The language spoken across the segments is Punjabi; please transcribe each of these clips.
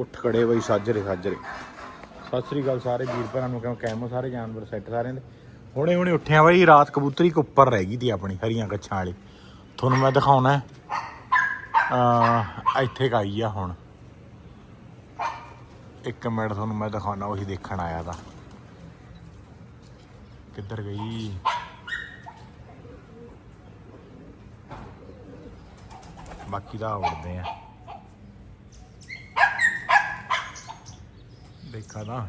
ਉੱਠ ਖੜੇ ਬਈ ਸਾਜਰੇ ਸਾਜਰੇ ਸਤਿ ਸ੍ਰੀ ਅਕਾਲ ਸਾਰੇ ਵੀਰ ਭੈਣਾਂ ਨੂੰ, ਕਿਉਂ ਕੈਮੋ ਸਾਰੇ ਜਾਨਵਰ ਸੈੱਟ ਸਾਰਿਆਂ ਦੇ। ਹੁਣੇ ਹੁਣੇ ਉੱਠਿਆ ਬਈ, ਰਾਤ ਕਬੂਤਰੀ ਇੱਕ ਉੱਪਰ ਰਹਿ ਗਈ ਤੀ ਆਪਣੀ, ਹਰੀਆਂ ਕੱਛਾਂ ਵਾਲੀ। ਤੁਹਾਨੂੰ ਮੈਂ ਦਿਖਾਉਣਾ ਆ ਇੱਥੇ ਕਾਈ ਆ ਹੁਣ। ਇੱਕ ਮਿੰਟ ਤੁਹਾਨੂੰ ਮੈਂ ਦਿਖਾਉਣਾ, ਉਹੀ ਦੇਖਣ ਆਇਆ ਤਾਂ ਕਿੱਧਰ ਗਈ? ਬਾਕੀ ਦਾ ਉੜਦੇ ਆ। ਦੇਖਾ ਨਾ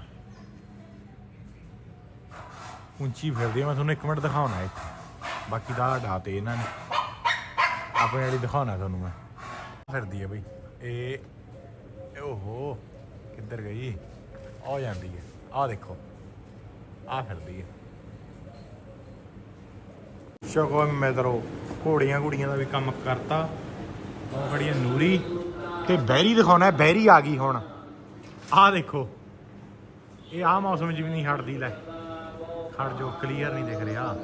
ਉੱਚੀ ਫਿਰਦੀ ਆ, ਮੈਂ ਤੁਹਾਨੂੰ ਇੱਕ ਮਿੰਟ ਦਿਖਾਉਣਾ ਇੱਥੇ। ਬਾਕੀ ਦਾ ਡਾਤੇ ਇਹਨਾਂ ਨੇ। ਆਪਣੇ ਵਾਲੀ ਦਿਖਾਉਣਾ ਤੁਹਾਨੂੰ ਮੈਂ। ਫਿਰਦੀ ਆ ਬਈ। ਇਹ ਇਹ ਓਹੋ ਕਿੱਧਰ ਗਈ? ਆ ਜਾਂਦੀ ਹੈ ਆ ਦੇਖੋ। ਆ ਫਿਰਦੀ ਹੈ ਸ਼ਕੋ ਮੈਦਰੋ ਘੋੜੀਆਂ ਘੋੜੀਆਂ ਦਾ ਵੀ ਕੰਮ ਕਰਤਾ। ਉਹ ਖੜੀ ਹੈ ਨੂਰੀ। ਤੇ ਬੈਰੀ ਦਿਖਾਉਣਾ ਹੈ, ਬੈਰੀ ਆ ਗਈ ਹੁਣ। ਆਹ ਦੇਖੋ। ਇਹ ਆ ਮੌਸਮ 'ਚ ਵੀ ਨਹੀਂ ਹਟਦੀ ਲੈ। ਹਟ ਜੋ ਕਲੀਅਰ ਨਹੀਂ ਦਿਖ ਰਿਹਾ।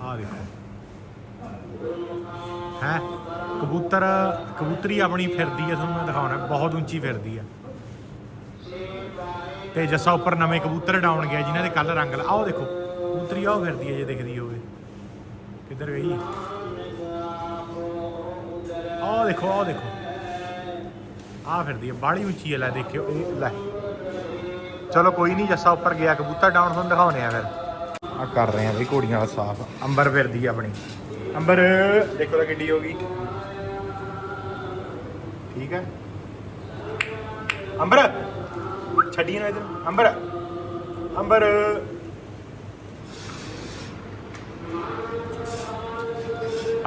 ਆਹ ਦੇਖੋ। ਹੈ? ਕਬੂਤਰ, ਕਬੂਤਰੀ ਆਪਣੀ ਫਿਰਦੀ ਹੈ ਤੁਹਾਨੂੰ ਮੈਂ ਦਿਖਾਉਣਾ, ਬਹੁਤ ਉੱਚੀ ਫਿਰਦੀ ਹੈ ਤੇ ਜੱਸਾ ਉੱਪਰ ਨਵੇਂ ਕਬੂਤਰ ਡਾਉਣ ਗਿਆ, ਜਿਨ੍ਹਾਂ ਦੇ ਕੱਲ ਰੰਗ ਲਾ ਆਓ ਦੇਖੋ, ਕਬੂਤਰੀ ਆਓ ਫਿਰਦੀ ਹੈ ਜੇ ਦਿਖਦੀ ਹੋਵੇ। ਕਿੱਧਰ ਗਈ? ਆਓ ਦੇਖੋ, ਆਹ ਦੇਖੋ। ਆਹ ਫਿਰਦੀ ਹੈ ਬਾੜੀ ਉੱਚੀ ਹੈ ਲੈ ਦੇਖਿਓ, ਇਹ ਲੈ। ਚਲੋ ਕੋਈ ਨਹੀਂ ਜੱਸਾ ਉੱਪਰ ਗਿਆ ਕਬੂਤਰ ਡਾਊਨ ਤੁਹਾਨੂੰ ਦਿਖਾਉਣੇ ਆ ਫਿਰ। ਆ ਕਰ ਰਹੇ ਆ ਬਈ ਘੋੜੀਆਂ ਦਾ ਸਾਫ਼। ਅੰਬਰ ਫਿਰਦੀ ਆ ਆਪਣੀ। ਅੰਬਰ ਦੇਖੋ ਤਾਂ ਕਿੱਡੀ ਹੋ ਗਈ। ਠੀਕ ਹੈ। ਅੰਬਰ ਛੱਡੀ ਨਾ ਇਧਰ। ਅੰਬਰ ਅੰਬਰ।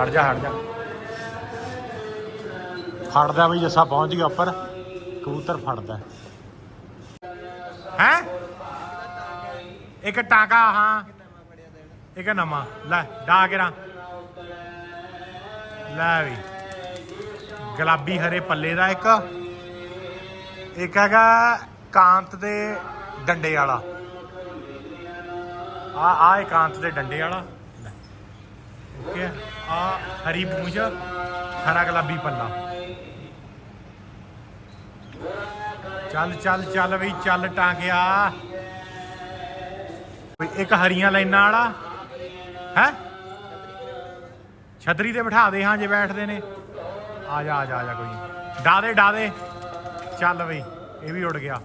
ਹਟ ਜਾ ਹਟ ਜਾ। ਫੜਦਾ ਬਈ ਜੱਸਾ ਪਹੁੰਚ ਗਿਆ ਉੱਪਰ। ਕਬੂਤਰ ਫੜਦਾ। ਹੈ? ਇੱਕ ਟਾਂਕਾ, ਹਾਂ। ਇੱਕ ਨਵਾਂ। ਲੈ, ਡਾ ਕੇ ਲੈ ਵੀ। ਗੁਲਾਬੀ ਹਰੇ ਪੱਲੇ ਦਾ ਇੱਕ। ਇੱਕ ਹੈਗਾ ਕਾਂਤ ਦੇ ਡੰਡੇ ਵਾਲਾ। ਆ ਆ ਇਕਾਂਤ ਦੇ ਡੰਡੇ ਵਾਲਾ। ਓਕੇ। ਆ ਹਰੀ ਪੂੰਛ, ਹਰਾ ਗੁਲਾਬੀ ਪੱਲਾ। ਚੱਲ ਚੱਲ ਚੱਲ ਬਈ, ਚੱਲ ਟਾਂਗਿਆ। ਬਈ, ਇੱਕ ਹਰੀਆਂ ਲਾਈਨਾਂ ਵਾਲਾ। ਹੈ? ਛਤਰੀ ਤੇ ਬਿਠਾ ਦੇ ਹਾਂ ਜੇ ਬੈਠਦੇ ਨੇ। ਆ ਜਾ ਆ ਜਾ ਆ ਜਾ ਕੋਈ ਡਾ ਦੇ ਡਾ ਦੇ ਚੱਲ ਬਈ, ਇਹ ਵੀ ਉੜ ਗਿਆ।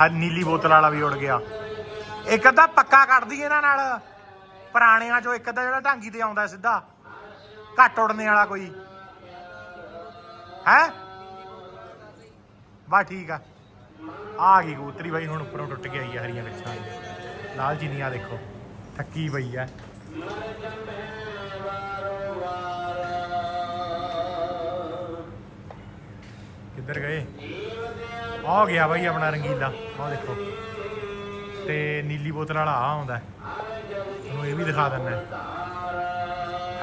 ਹਾਂ, ਨੀਲੀ ਬੋਤਲ ਵਾਲਾ ਵੀ ਉੜ ਗਿਆ। ਇੱਕ ਅੱਧਾ ਪੱਕਾ ਕੱਢਦੀ ਇਹਨਾਂ ਨਾਲ। ਪੁਰਾਣਿਆਂ ਚੋਂ ਇੱਕ ਅੱਧਾ ਜਿਹੜਾ ਢਾਂਗੀ ਤੇ ਆਉਂਦਾ ਸਿੱਧਾ। ਘੱਟ ਉੜਨੇ ਵਾਲਾ ਕੋਈ। ਹੈ? ਬਾ ਠੀਕ ਆ। ਆ ਗਈ ਕਬੂਤਰੀ ਬਾਈ, ਹੁਣ ਉੱਪਰੋਂ ਟੁੱਟ ਕੇ ਆਈ ਆ ਹਰੀਆਂ ਵਿੱਚਾਂ ਲਾਲ ਜੀਨੀਆਂ ਦੇਖੋ, ਥੱਕੀ ਪਈ ਆ। ਕਿੱਧਰ ਗਏ? ਆ ਗਿਆ ਬਾਈ ਆਪਣਾ ਰੰਗੀਲਾ, ਆਹ ਦੇਖੋ। ਤੇ ਨੀਲੀ ਬੋਤਲ ਵਾਲਾ ਆ ਆਉਂਦਾ। ਤੁਹਾਨੂੰ ਇਹ ਵੀ ਦਿਖਾ ਦਿੰਦਾ।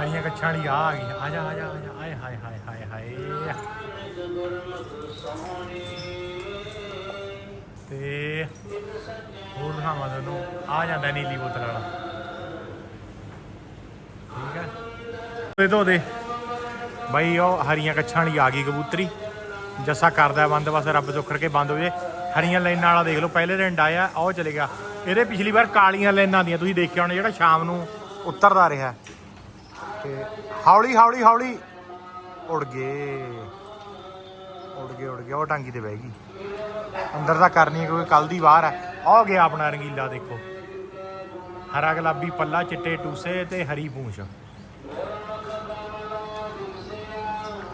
ਹਰੀਆਂ ਕੱਛਾਂ ਵਾਲੀ ਆ ਆ ਗਈ। ਆ ਜਾ ਆ ਜਾ ਆ ਜਾ। ਆਏ, ਹਾਏ ਹਾਏ ਹਾਏ ਹਾਏ। ਤੇ ਹੋਰ ਦਿਖਾਵਾਂ ਤੁਹਾਨੂੰ। ਆ ਜਾਂਦਾ ਨੀਲੀ ਬੋਤਲ ਵਾਲਾ। ਠੀਕ ਹੈ। ਦੇ ਧੋ ਦੇ। ਬਾਈ, ਉਹ ਹਰੀਆਂ ਕੱਛਾਂ ਵਾਲੀ ਆ ਗਈ ਕਬੂਤਰੀ। ਜੱਸਾ ਕਰਦਾ ਬੰਦ, ਬਸ ਰੱਬ ਤੋਂ ਕੇ ਬੰਦ ਹੋ ਜੇ। ਹਰੀਆਂ ਲਾਈਨਾਂ ਵਾਲਾ ਦੇਖ ਲਓ, ਪਹਿਲੇ ਦਿਨ ਡਾਇਆ ਉਹ ਚਲੇ ਗਿਆ। ਇਹਦੇ ਪਿਛਲੀ ਵਾਰ ਕਾਲੀਆਂ ਲਾਈਨਾਂ ਦੀਆਂ, ਤੁਸੀਂ ਦੇਖਿਆ ਹੋਣਾ, ਜਿਹੜਾ ਸ਼ਾਮ ਨੂੰ ਉਤਰਦਾ ਰਿਹਾ। ਤੇ ਹੌਲੀ ਹੌਲੀ ਹੌਲੀ ਉੜ ਗਏ। ਉੜ ਉਹ ਟਾਂਗੀ ਤੇ ਬਹਿ ਗਈ। ਅੰਦਰ ਤਾਂ ਕਰਨੀ ਕਿਉਂਕਿ ਕੱਲ ਦੀ ਵਾਰ ਹੈ ਆ ਗਿਆ ਆਪਣਾ ਰੰਗੀਲਾ, ਦੇਖੋ। ਹਰਾ ਗੁਲਾਬੀ, ਪੱਲਾ, ਚਿੱਟੇ, ਟੂਸੇ ਤੇ ਹਰੀ ਪੂੰਛ।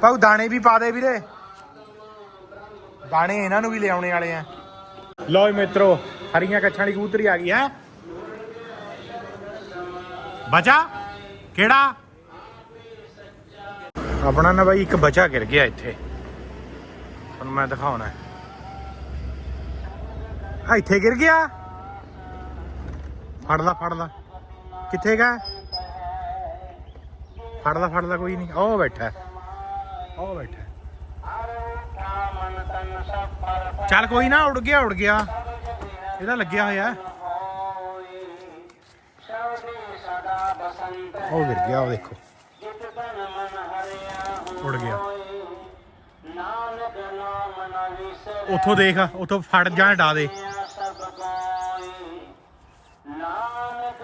ਪਾਉ ਦਾਣੇ ਵੀ ਪਾ ਦੇ ਵੀਰੇ। ਦਾਣੇ ਇਹਨਾਂ ਨੂੰ ਵੀ ਲਿਆਉਣੇ ਵਾਲੇ ਆ। ਲਓ ਮਿੱਤਰੋ, ਹਰੀਆਂ ਕੱਛਾਂ ਦੀ ਕਬੂਤਰੀ ਆ ਗਈ, ਹੈ। ਬਚਾ? ਕਿਹੜਾ? ਆਪਣਾ ਨਾ ਬਾਈ, ਇੱਕ ਬਚਾ ਗਿਰ ਗਿਆ ਇੱਥੇ। ਤੁਹਾਨੂੰ ਮੈਂ ਦਿਖਾਉਣਾ ਹੈ। ਇੱਥੇ ਗਿਰ ਗਿਆ। ਫੜ ਲਾ ਫੜ ਲਾ। ਕਿੱਥੇ ਗਾ? ਫੜ ਲਾ ਫੜ ਲਾ, ਕੋਈ ਨਹੀਂ। ਉਹ ਬੈਠਾ। ਉਹ ਬੈਠਾ। ਚੱਲ ਕੋਈ ਨਾ, ਉੜ ਗਿਆ ਉੜ ਗਿਆ। ਇਹਦਾ ਲੱਗਿਆ ਹੋਇਆ। ਉਹ ਗਿਰ ਗਿਆ, ਉਹ ਦੇਖੋ। ਉੜ ਗਿਆ। ਉੱਥੋਂ ਦੇਖ ਉੱਥੋਂ ਫੜ ਜਾਂ ਡਾ ਦੇ। ਨਾਨਕ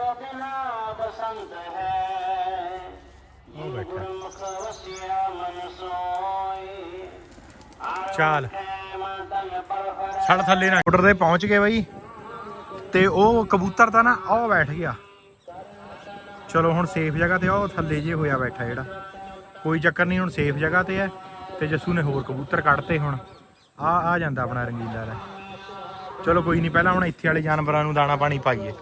ਚਾਲ। ਛੜ ਥੱਲੇ ਨਾ। ਆਰਡਰ ਤੇ ਪਹੁੰਚ ਗਏ ਬਾਈ। ਤੇ ਉਹ ਕਬੂਤਰ ਤਾਂ ਨਾ ਉਹ ਬੈਠ ਗਿਆ। ਚਲੋ ਹੁਣ ਸੇਫ ਜਗ੍ਹਾ ਤੇ ਉਹ ਥੱਲੇ ਜੇ ਹੋਇਆ ਬੈਠਾ ਜਿਹੜਾ। ਕੋਈ ਚੱਕਰ ਨਹੀਂ ਹੁਣ ਸੇਫ ਜਗ੍ਹਾ ਤੇ ਹੈ। ਤੇ ਜੱਸੂ ਨੇ ਹੋਰ ਕਬੂਤਰ ਕੱਢਤੇ ਹੁਣ। ਆ ਆ ਜਾਂਦਾ ਆਪਣਾ ਰੰਗੀਲਾ ਦਾ ਚਲੋ ਕੋਈ ਨਹੀਂ ਪਹਿਲਾਂ ਹੁਣ ਇੱਥੇ ਵਾਲੇ ਜਾਨਵਰਾਂ ਨੂੰ ਦਾਣਾ ਪਾਣੀ ਪਾਈਏ।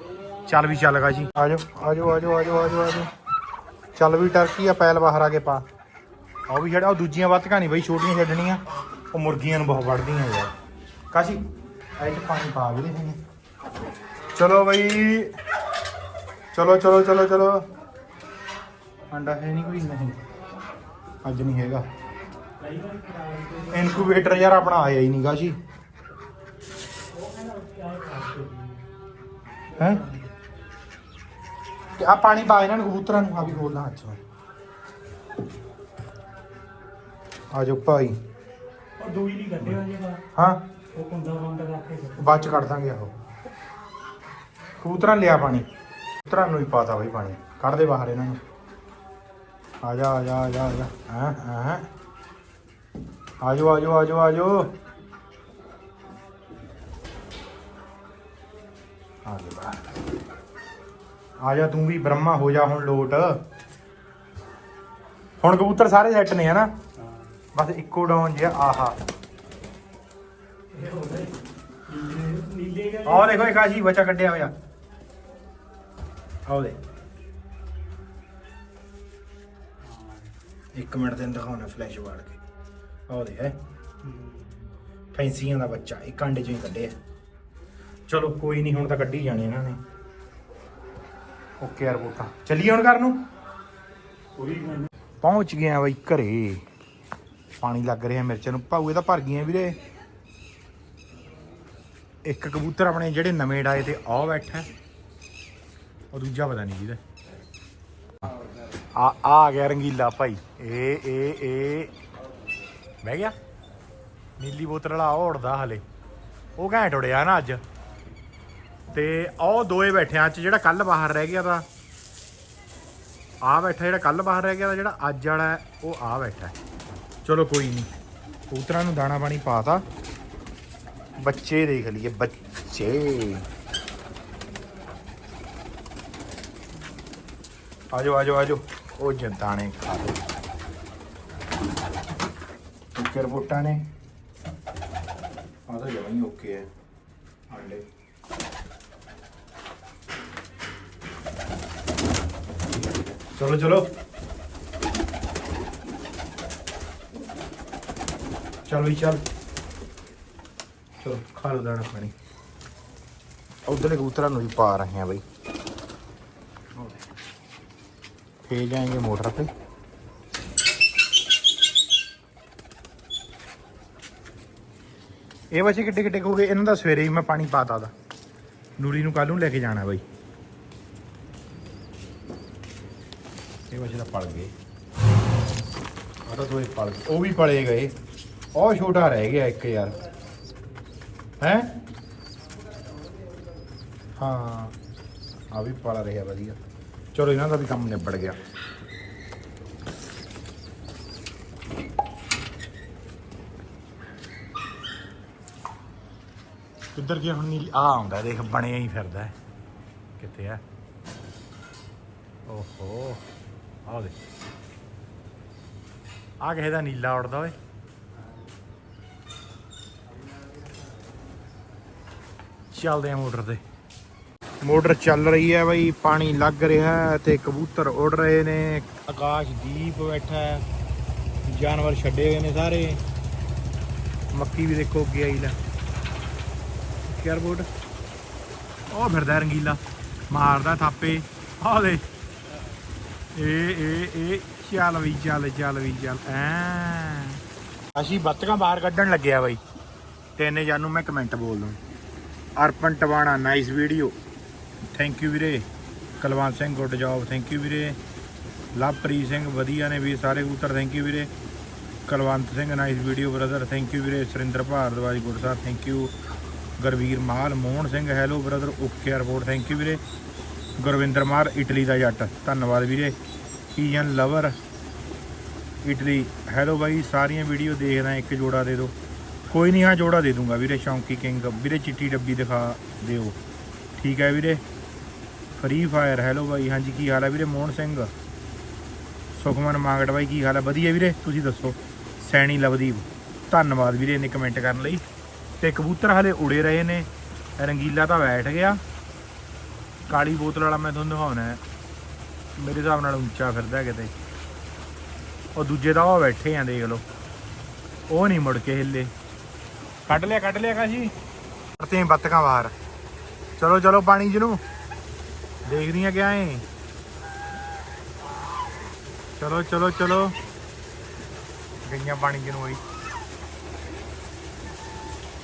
ਚੱਲ ਵੀ ਚੱਲਗਾ ਜੀ ਆਜੋ ਆਜੋ ਆਜੋ ਆਜੋ ਆਜੋ ਆਜੋ। ਚੱਲ ਵੀ ਟਰਕੀ ਆ ਪੈਲ ਬਾਹਰ ਆ ਕੇ ਪਾ। ਉਹ ਵੀ ਜਿਹੜਾ ਉਹ ਦੂਜੀਆਂ ਬੱਤਕਾਂ ਨਹੀਂ ਬਈ ਛੋਟੀਆਂ ਛੱਡਣੀਆਂ। ਉਹ ਮੁਰਗੀਆਂ ਨੂੰ ਬਹੁਤ ਵੜਦੀਆਂ ਯਾਰ। ਕਾਸ਼ੀ ਚ ਪਾਣੀ ਪਾ ਵੀ ਦੇ ਚਲੋ ਬਈ। ਚਲੋ ਚਲੋ ਚਲੋ ਚਲੋ। ਅੰਡਾ ਹੈ ਨਹੀਂ ਕੋਈ ਨਹੀਂ। ਅੱਜ ਨਹੀਂ ਹੈਗਾ। ਇਨਕੂਬੇਟਰ ਯਾਰ ਆਪਣਾ ਆਇਆ ਹੀ ਨਹੀਂ ਕਾਸ਼ੀ ਹੈ? ਆ ਪਾਣੀ ਪਾ ਇਹਨਾਂ ਨੂੰ ਕਬੂਤਰਾਂ ਨੂੰ ਆ ਵੀ ਖੋਲਣਾ ਅੱਛਾ ਆ ਜਾਓ ਭਾਈ। ਉਹ ਦੂਈ ਨਹੀਂ ਕੱਢਿਆ ਜਿਹੜਾ ਹਾਂ? ਉਹ ਕੁੰਡਾ ਬੰਦ ਰੱਖ ਕੇ ਬਾਅਦ ਚ ਕੱਢ ਦਾਂਗੇ ਆਹੋ। ਕਬੂਤਰਾਂ ਲਿਆ ਪਾਣੀ। ਕਬੂਤਰਾਂ ਨੂੰ ਹੀ ਪਾਤਾ ਬਈ ਪਾਣੀ। ਕੱਢ ਦੇ ਬਾਹਰ ਇਹਨਾਂ ਨੂੰ। ਜਾ ਆ ਜਾ ਆ ਜਾ ਆ ਜਾ। ਹਾਂ ਹਾਂ। ਆ ਜਾਓ ਆ ਜਾਓ ਆ ਜਾਓ ਆ ਜਾਓ ਆ ਜਾ ਬਾਹਰ ਆ ਤੂੰ ਵੀ ਬ੍ਰਹਮਾ, ਹੋ ਜਾ ਹੁਣ ਲੋਟ। ਹੁਣ ਕਬੂਤਰ ਸਾਰੇ ਸੈੱਟ ਨੇ, ਹਨਾ? ਬਸ ਇੱਕੋ ਡਾਊਨ ਜਿਹਾ, ਆਹਾ। ਇਹ ਆਹ ਦੇਖੋ, ਇੱਕ ਆਜੀ ਬੱਚਾ ਕੱਢਿਆ ਹੋਇਆ। ਆਓ ਦੇ ਇੱਕ ਮਿੰਟ ਦੇ ਦਿਖਾਉਣਾ ਫਲੈਸ਼ ਵਾੜ ਕੇ। ਆਹ ਦੇ ਹੈ ਫੈਂਸੀਆਂ ਦਾ ਬੱਚਾ ਇੱਕ ਅੰਡੇ ਚੋਂ ਹੀ ਕੱਢਿਆ। ਚਲੋ ਕੋਈ ਨਹੀਂ ਹੁਣ ਤਾਂ ਕੱਢੀ ਜਾਣੇ ਇਹਨਾਂ ਨੇ। ਓਕੇ ਯਾਰ ਬੋਟਾ ਚੱਲੀਏ ਹੁਣ ਘਰ ਨੂੰ? ਪਹੁੰਚ ਗਏ ਆ ਬਈ ਘਰੇ। ਪਾਣੀ ਲੱਗ ਰਿਹਾ ਮਿਰਚਾਂ ਨੂੰ। ਭਾਊ ਇਹ ਤਾਂ ਭਰ ਗਈਆਂ ਵੀਰੇ। ਇੱਕ ਕਬੂਤਰ ਆਪਣੇ ਜਿਹੜੇ ਨਵੇਂ ਡਾਏ ਤੇ ਆ ਬੈਠਾ ਉਹ ਦੂਜਾ ਪਤਾ ਨਹੀਂ ਜਿਹਦਾ ਆ ਆ ਗਿਆ ਰੰਗੀਲਾ ਭਾਈ। ਇਹ ਇਹ ਇਹ। ਬਹਿ ਗਿਆ। ਨੀਲੀ ਬੋਤਲ ਵਾਲਾ ਉਹ ਉੜਦਾ ਹਲੇ। ਉਹ ਘੈਂਟ ਉੜਿਆ ਨਾ ਅੱਜ। ਤੇ ਉਹ ਦੋਏ ਬੈਠਿਆਂ ਚ ਜਿਹੜਾ ਕੱਲ ਬਾਹਰ ਰਹਿ ਗਿਆ ਤਾਂ ਆ ਬੈਠਾ ਜਿਹੜਾ ਕੱਲ ਬਾਹਰ ਰਹਿ ਗਿਆ ਤਾਂ, ਜਿਹੜਾ ਅੱਜ ਵਾਲਾ ਉਹ ਆ ਬੈਠਾ ਚਲੋ ਕੋਈ ਨਹੀਂ ਕਬੂਤਰਾਂ ਨੂੰ ਦਾਣਾ ਪਾਣੀ ਪਾਤਾ ਬੱਚੇ ਦੇਖ ਲਈਏ, ਬੱਚੇ। ਆਜੋ ਆਜੋ ਆਜੋ। ਉਹ ਜੰਤਾਣੇ ਖਾ ਲੋ ਓਕੇ ਰਿਪੋਰਟਾਂ ਨੇ। ਆ ਤਾਂ ਓਕੇ ਹੈ ਆਂਡੇ। ਚਲੋ ਚਲੋ। ਚਲ ਵੀ ਚਲ। ਚਲੋ ਖਾ ਲਓ ਦਾਣਾ ਪਾਣੀ। ਉਧਰਲੇ ਕਬੂਤਰਾਂ ਨੂੰ ਵੀ ਪਾ ਰਹੇ ਆ ਬਈ। ਫੇਰ ਜਾਏਗੇ ਮੋਟਰ ਤੇ। ਇਹ ਬੱਚੇ ਕਿੱਡੇ ਕਿੱਡੇ ਹੋ ਗਏ ਇਹਨਾਂ ਦਾ ਸਵੇਰੇ ਹੀ ਮੈਂ ਪਾਣੀ ਪਾਤਾ ਦਾ ਨੂਰੀ ਨੂੰ ਕੱਲ ਨੂੰ ਲੈ ਕੇ ਜਾਣਾ ਬਾਈ। ਇਹ ਬੱਚੇ ਤਾਂ ਪਲ ਗਏ। ਆ ਤਾਂ ਦੋਏ ਪਲ ਗਏ। ਉਹ ਵੀ ਪਲੇ ਗਏ। ਉਹ ਛੋਟਾ ਰਹਿ ਗਿਆ ਇੱਕ ਯਾਰ। ਹੈ? ਹਾਂ। ਆ ਵੀ ਪਲ ਰਿਹਾ ਵਧੀਆ। ਚਲੋ, ਇਹਨਾਂ ਦਾ ਵੀ ਕੰਮ ਨਿਬੜ ਗਿਆ। ਕਿੱਧਰ ਗਿਆ ਹੁਣ ਨੀਲੀ? ਆ ਆਉਂਦਾ, ਦੇਖ, ਬਣਿਆ ਹੀ ਫਿਰਦਾ ਹੈ। ਕਿੱਥੇ ਹੈ ਓਹੋ, ਆਹ ਦੇ ਆ ਕਿਸੇ ਦਾ ਨੀਲਾ ਉੜਦਾ ਓਏ। ਚੱਲਦੇ ਆ ਮੋਟਰ ਤੇ। ਮੋਟਰ ਚੱਲ ਰਹੀ ਹੈ ਬਈ, ਪਾਣੀ ਲੱਗ ਰਿਹਾ ਹੈ ਤੇ ਕਬੂਤਰ ਉੜ ਰਹੇ ਨੇ। ਆਕਾਸ਼ਦੀਪ ਬੈਠਾ ਜਾਨਵਰ ਛੱਡੇ ਹੋਏ ਨੇ ਸਾਰੇ। ਮੱਕੀ ਵੀ ਦੇਖੋ ਅੱਗੇ ਆਈ ਲੈ। ਕਿਆਰ ਬੋਟ ਉਹ ਫਿਰਦਾ ਰੰਗੀਲਾ, ਮਾਰਦਾ ਥਾਪੇ। ਆ ਦੇ ਇਹ ਇਹ ਇਹ ਚੱਲ ਵੀ ਚੱਲ ਚੱਲ ਵੀ ਚੱਲ। ਐ। ਅਸੀਂ ਬੱਤਕਾਂ ਬਾਹਰ ਕੱਢਣ ਲੱਗਿਆ ਬਾਈ। ਤੇ ਇਹਨੇ ਜਾਨੂੰ ਮੈਂ ਕਮੈਂਟ ਬੋਲ ਦੂੰ। Arpan Tiwana nice video thank you ਵੀਰੇ। Kulwant Singh good job thank you ਵੀਰੇ। ਲਵਪ੍ਰੀਤ ਸਿੰਘ, ਵਧੀਆ ਨੇ ਵੀ ਸਾਰੇ ਕਬੂਤਰ। ਥੈਂਕ ਯੂ ਵੀਰੇ। Kulwant Singh nice video brother thank you ਵੀਰੇ। Surinder Bhardwaj good sahib thank you Gurveer mall Mohan Singh, hello brother, okay report thank you ਵੀਰੇ। ਗੁਰਵਿੰਦਰ ਮਾਰ ਇਟਲੀ ਦਾ ਜੱਟ, ਧੰਨਵਾਦ ਵੀਰੇ। ਈਐਨ ਲਵਰ ਇਟਲੀ, ਹੈਲੋ ਬਾਈ, ਸਾਰੀਆਂ ਵੀਡੀਓ ਦੇਖਦਾ, ਇੱਕ ਜੋੜਾ ਦੇ ਦਿਓ ਕੋਈ ਨਹੀਂ ਹਾਂ ਜੋੜਾ ਦੇ ਦੂੰਗਾ ਵੀਰੇ, ਸ਼ੌਂਕੀ ਕਿੰਗ। ਵੀਰੇ, ਚਿੱਟੀ ਡੱਬੀ ਦਿਖਾ ਦਿਓ। ਠੀਕ ਹੈ ਵੀਰੇ। ਫਰੀ ਫਾਇਰ ਹੈਲੋ ਬਾਈ, ਹਾਂਜੀ, ਕੀ ਹਾਲ ਹੈ ਵੀਰੇ, ਮੋਹਨ ਸਿੰਘ? ਸੁਖਮਨ ਮਾਂਗੜ ਬਾਈ, ਕੀ ਹਾਲ ਹੈ? ਵਧੀਆ ਵੀਰੇ, ਤੁਸੀਂ ਦੱਸੋ। ਸੈਣੀ ਲਵਦੀਪ, ਧੰਨਵਾਦ ਵੀਰੇ ਨੇ ਕਮੈਂਟ ਕਰਨ ਲਈ। ਤੇ ਕਬੂਤਰ ਹਲੇ ਉੜੇ ਰਹੇ ਨੇ। ਰੰਗੀਲਾ ਤਾਂ ਬੈਠ ਗਿਆ। ਕਾਲੀ ਬੋਤਲ ਵਾਲਾ ਮੈਂ ਤੁਹਾਨੂੰ ਦਿਖਾਉਣਾ ਹੈ। ਮੇਰੇ ਹਿਸਾਬ ਨਾਲ ਉੱਚਾ ਫਿਰਦਾ ਕਿਤੇ। ਉਹ ਦੂਜੇ ਤਾਂ ਉਹ ਬੈਠੇ ਆ, ਦੇਖ ਲਓ। ਉਹ ਨਹੀਂ ਮੁੜ ਕੇ ਹਿੱਲੇ। ਕੱਢ ਲਿਆ ਕੱਢ ਲਿਆ ਕਾਸ਼ੀ। ਕਰਤੇ ਬੱਤਕਾਂ ਬਾਹਰ। ਚਲੋ ਚਲੋ ਪਾਣੀ ਜਿਹਨੂੰ ਦੇਖਦੀਆਂ ਕਿਆ ਏ ਚਲੋ ਚਲੋ ਚਲੋ। ਗਈਆਂ ਪਾਣੀ ਜਿਹਨੂੰ ਹੋਈ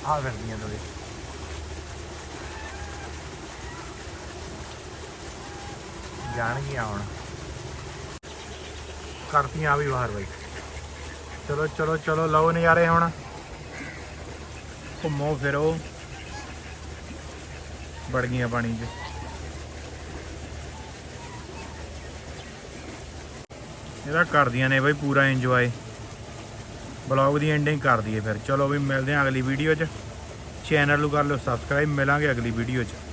ਆ ਫਿਰਦੀਆਂ ਦੋਲੇ ਜਾਣਗੀਆਂ ਹੁਣ। ਕਰਤੀਆਂ ਵੀ ਬਾਹਰ ਬਈ। ਚਲੋ ਚਲੋ ਚਲੋ, ਲਓ ਨਜ਼ਾਰੇ ਹੁਣ। ਘੁੰਮੋ, ਫਿਰੋ। ਵੜ ਗਈਆਂ ਪਾਣੀ 'ਚ। ਇਹਦਾ ਕਰਦੀਆਂ ਨੇ ਬਈ, ਪੂਰਾ ਇੰਜੋਏ ਬਲੌਗ ਦੀ ਐਂਡਿੰਗ ਕਰ ਦਈਏ ਫਿਰ। ਚਲੋ ਵੀ ਮਿਲਦੇ ਹਾਂ ਅਗਲੀ ਵੀਡੀਓ 'ਚ। ਚੈਨਲ ਨੂੰ ਕਰ ਲਓ ਸਬਸਕ੍ਰਾਈਬ ਮਿਲਾਂਗੇ ਅਗਲੀ ਵੀਡੀਓ 'ਚ।